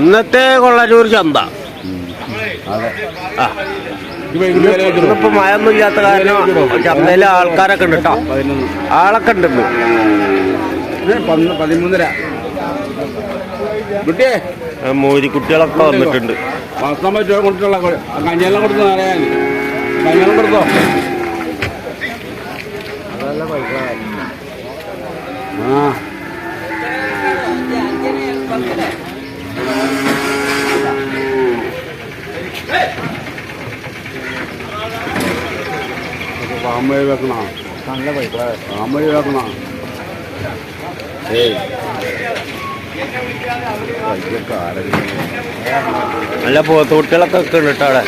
ഇന്നത്തെ കൊള്ളാരൂർ ചന്ത. ഇന്നിപ്പോ മഴയൊന്നും ഇല്ലാത്ത കാരണം ചന്തയിലെ ആൾക്കാരൊക്കെ ഉണ്ട് കേട്ടോ ആളൊക്കെ ഉണ്ട് മോരി കുട്ടികളൊക്കെ വന്നിട്ടുണ്ട്. വസ്ത്രം പറ്റുമോ കൊടുത്തുള്ള കഞ്ഞെല്ലാം കൊടുത്തു അറിയാൻ കഞ്ഞെല്ലാം കൊടുത്തോ? ആ. പാമ്പഴി വെക്കണം നല്ല പൈപ്പ് അമ്മയെ വെക്കണം ഏയ് നല്ല പോത്തുകുട്ടികളൊക്കെ ഒക്കെ ഉണ്ട് കേട്ടോ അവിടെ.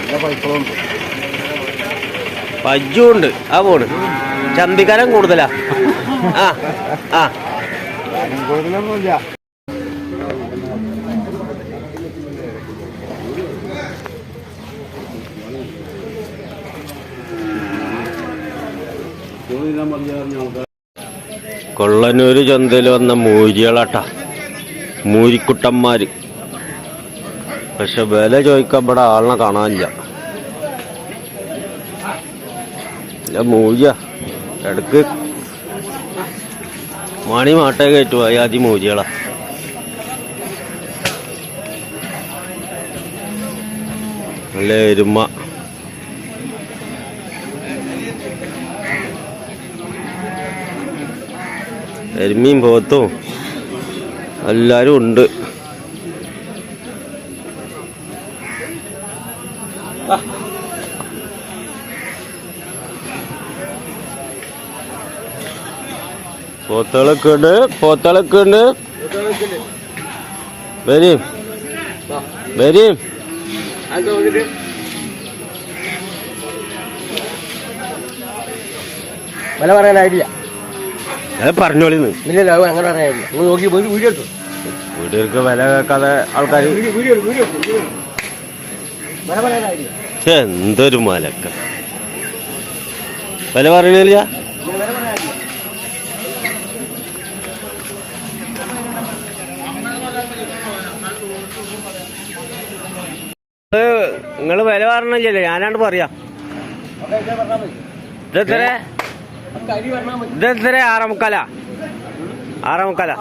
നല്ല പൈസകളുണ്ട് പജ്ജും ഉണ്ട് ആ പോണ്. ചന്തിക്കാരൻ കൂടുതലാ. ആ ആ. കൂടുതലൊന്നുമില്ല കൊള്ളനൂര് ചന്തയിൽ വന്ന മൂരികളാട്ടാ മൂരിക്കുട്ടന്മാര്. പക്ഷെ വില ചോദിക്കാൻ ആളിനെ കാണാനില്ല. മൂരിയ ഇടയ്ക്ക് മണി മാട്ടേ കയറ്റു ആദ്യം മൂരികളാ നല്ല എരുമ. എരുമയും പോത്തും എല്ലാവരും ഉണ്ട്. പോത്തളൊക്കെ ഉണ്ട് പോത്തളൊക്കെ ഉണ്ട്. വരും. വരും. വില പറയാൻ ഐഡിയ അത് പറഞ്ഞോളിന്ന്. ഇല്ല അങ്ങനെ നോക്കി പോയി വീഡിയോ എടുത്തു. വീടുകൾക്ക് വില കേൾക്കാതെ ആൾക്കാർ എന്തൊരു മലക്ക. വില പറയണില്ല? നിങ്ങൾ വില പറഞ്ഞില്ലല്ലോ ഞാനാണ്ട് പറയാം. ഇതെത്ര ഇതെത്ര ആറേ മുക്കാല ആറേ മുക്കാല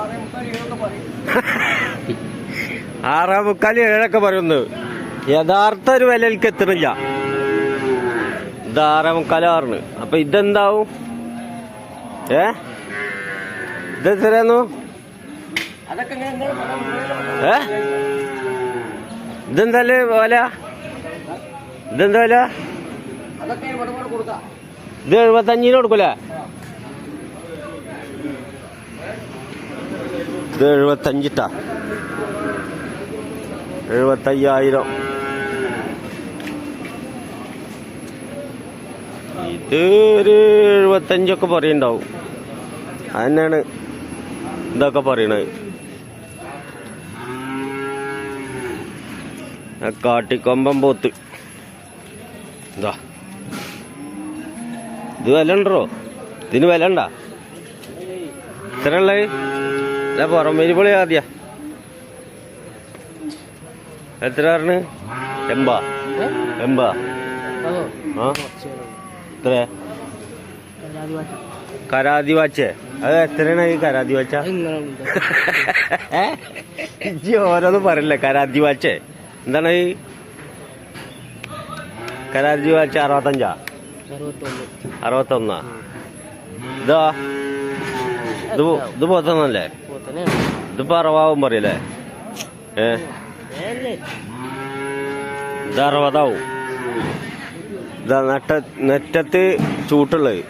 ആറേ മുക്കാൽ ഏഴൊക്കെ പറയുന്നു. യഥാർത്ഥ ഒരു വിലയിലേക്ക് എത്തണില്ല ഇത് ആറേ മുക്കാലാറിന് അപ്പൊ ഇതെന്താവും? ഏ? പറഞ്ഞാൽ ഏ? ഇതെന്തായാലും വില? ഇതെന്താ വില? ഇത് എഴുപത്തഞ്ചിന് കൊടുക്കൂലേ? ഇത് എഴുപത്തഞ്ചിട്ടാ. എഴുപത്തയ്യായിരം. ഇത് ഒരു എഴുപത്തഞ്ചൊക്കെ പറയുണ്ടാവും. അതന്നെയാണ് ഇതൊക്കെ പറയണത്. കാട്ടിക്കൊമ്പം പോത്ത്. ഇതാ. ഇത് വില ഉണ്ടോ ഇതിന് വില എത്ര ഉള്ളത് പുറമേരി പൊളി ആദ്യ. എത്ര പറഞ്ഞ്? എൺപാ എൺപാ ആ? കരാതി വാച്ചേ. അത് എത്രയാണ് ഈ കരാതി വാച്ച? ഇജ്ജി ഓരോന്ന് പറയില്ലേ കരാതി വാച്ചേ? എന്താണ് ഈ? കരാതി വാച്ച അറുപത്തഞ്ചാ? അറുപത്തൊന്ന്. ഇതാ. ഇത് പോത്തന്നല്ലേ പോത്തനെ ഇതിപ്പോ അറുപതാവും പറയല്ലേ? ഏ? ഇത് അറുപതാവും. ഇതാ നെറ്റ നെറ്റത്ത് ചൂട്ടുള്ളത്.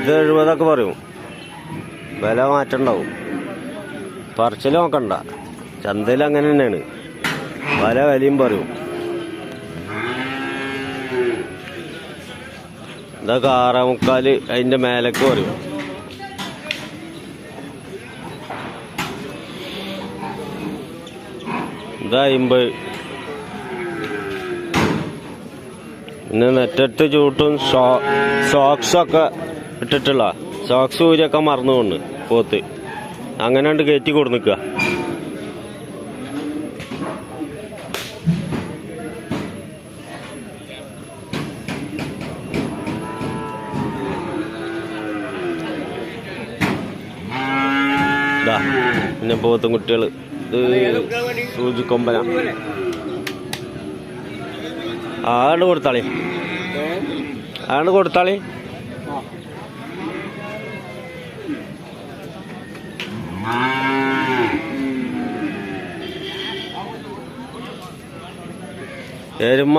ഇത് എഴുപതൊക്കെ പറയും. വില മാറ്റണ്ടാവും. പറച്ചിൽ നോക്കണ്ട. ചന്തയിൽ അങ്ങനെ തന്നെയാണ്. പല വിലയും പറയും. ഇതൊക്കെ ആറേ മുക്കാൽ അതിന്റെ മേലക്ക് പറയും. ഇതാ അമ്പത് പിന്നെ നെറ്റത്ത് ചൂട്ടും സോക്സ് ഒക്കെ ഇട്ടിട്ടുള്ള സോക്സ് ഊരിയൊക്കെ മറന്നു കൊണ്ട് പോത്ത്. അങ്ങനെ കണ്ട് കയറ്റി കൊടുക്കുക പിന്നെ പോത്തും കുട്ടികൾ ഇത് സൂചിക്കൊമ്പന. ആണ്ട് കൊടുത്താളി? ആണ്ട് കൊടുത്താളി? എരുമ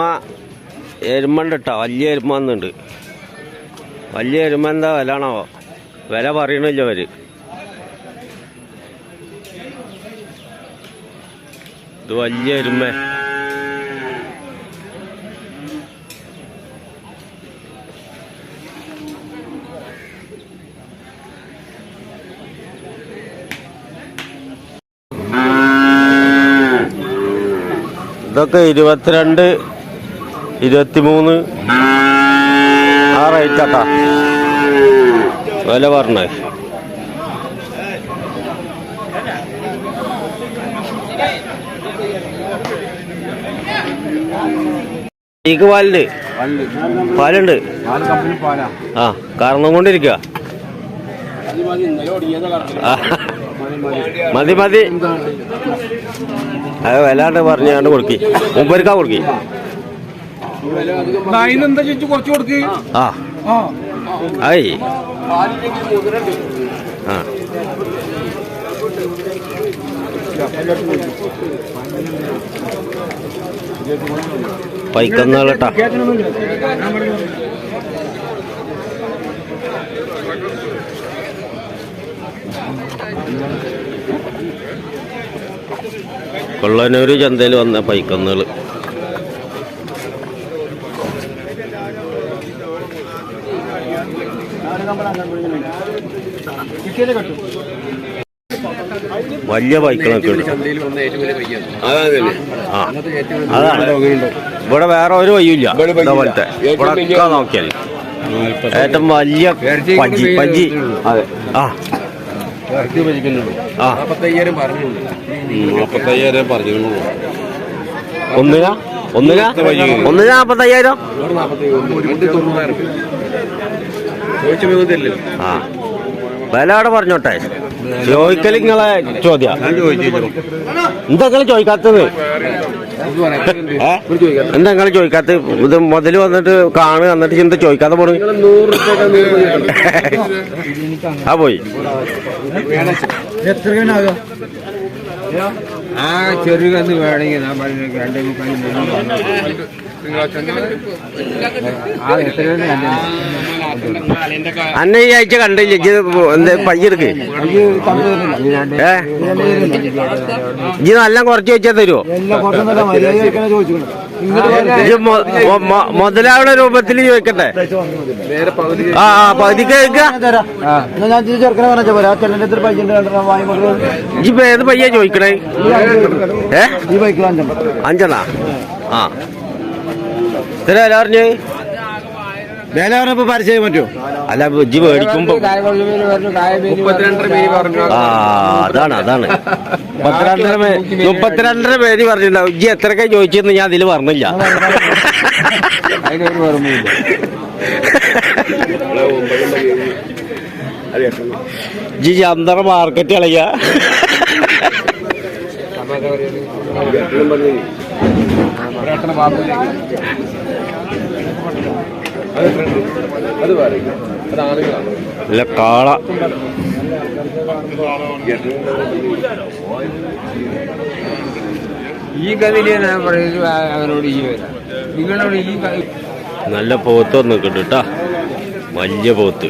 എരുമണ്ട് കേട്ടോ വലിയ എരുമ എന്നുണ്ട് വലിയ എരുമ എന്താ വില ആണോ വില പറയണില്ല അവർ ഇത് ഇതൊക്കെ ഇരുപത്തിരണ്ട് ഇരുപത്തിമൂന്ന്. ആ റേറ്റാട്ടാ വില പറഞ്ഞേ. ഈക്ക് പാലുണ്ട്. പാലുണ്ട്. ആ കാരണം കൊണ്ടിരിക്കുക മതി മതി. അത് വല്ലാണ്ട് പറഞ്ഞാണ്ട് കൊടുക്കി. മുമ്പരിക്കാ കൊടുക്കി. ആ. ആയി ആ. പൈക്കന്നാളട്ടാ. കൊള്ളനൂര് ചന്തയിൽ വന്ന പൈക്കന്നുകൾ വലിയ പൈക്കളൊക്കെ ഉണ്ട്. അതാണ്. അതാണ് ഇവിടെ വേറെ ഒരു വഴിയില്ല. ഇതേപോലത്തെ. ഇവിടെ ഒക്കെ നോക്കിയാൽ. ഏറ്റവും വലിയ പഞ്ചി പഞ്ചി. അതെ. ആ. നാപ്പത്തയ്യായിരം പറഞ്ഞുണ്ട് നാപ്പത്തയ്യായിരം ഒന്നിന? ഒന്നിന? ഒന്നിന ആ. വില അവിടെ പറഞ്ഞോട്ടെ ചോദിക്കൽ നിങ്ങളെ ചോദ്യ. ഞാൻ ചോദിച്ചു എന്താ നിങ്ങൾ ചോദിക്കാത്തത്? എന്താ നിങ്ങൾ ചോദിക്കാത്ത? ഇത് മുതൽ വന്നിട്ട് കാണുക എന്നിട്ട് ചിന്ത ചോദിക്കാതെ പോണു. ആ പോയി. ആ വേണമെങ്കിൽ ഞാൻ പറഞ്ഞു രണ്ടേ മുക്കാൽ ആ എത്ര അന്നെ ഈ ആഴ്ച കണ്ടില്ല ഇജ്ജ് എന്താ പയ്യെടുക്ക് ഏ? ഇജ്ജ് നല്ല കുറച്ച് വെച്ചാൽ തരുമോ എല്ലാം കുറച്ചൊന്നല്ല മര്യാദ ചോദിച്ചു ഇജ്ജ് മൊ- മൊ- മൊ- മുതലാവുന്ന രൂപത്തിൽ ചോദിക്കട്ടെ. ആ ആ പകുതിക്ക് കേൾക്കുക ഞാൻ ഈ ചെറുക്കനെ പറഞ്ഞാ പോരാ ചെല്ലന്റെ എത്ര പൈസ ഉണ്ട് രണ്ടെണ്ണം വാങ്ങി കൊടുക്കുന്നത് ഇജ്ജ് ഇപ്പൊ ഏത് പയ്യ ചോദിക്കണേ? ഏ? അഞ്ചെണ്ണം? ആ. ഇത്ര എല്ലാവരും വില പറഞ്ഞപ്പോ പരിചയം പറ്റുമോ? അല്ല ഇജ്ജ് മേടിക്കുമ്പോ ആ അതാണ് അതാണ്. മുപ്പത്തിരണ്ടര പേ- മുപ്പത്തിരണ്ടര പേര് പറഞ്ഞിട്ടുണ്ടാവും. ഇജ്ജ് എത്രയൊക്കെ ചോദിച്ചെന്ന് ഞാൻ അതിൽ പറഞ്ഞില്ല. അതിനൊരു ഓർമ്മയില്ല. ഇജ്ജ് ചന്തറ മാർക്കറ്റ് കളയ. ഒരെണ്ണം ബാബുവിലേക്ക്. അത് വേറെ അത് ആളുകളാണ് അല്ല കാള. ഈ കഥയിൽ ഞാൻ പറയുന്നത് അവനോട് ഈ വരാം. നിങ്ങളോട് ഈ നല്ല പോത്ത് വന്നിട്ടുണ്ട് കേട്ടാ വലിയ പോത്ത്.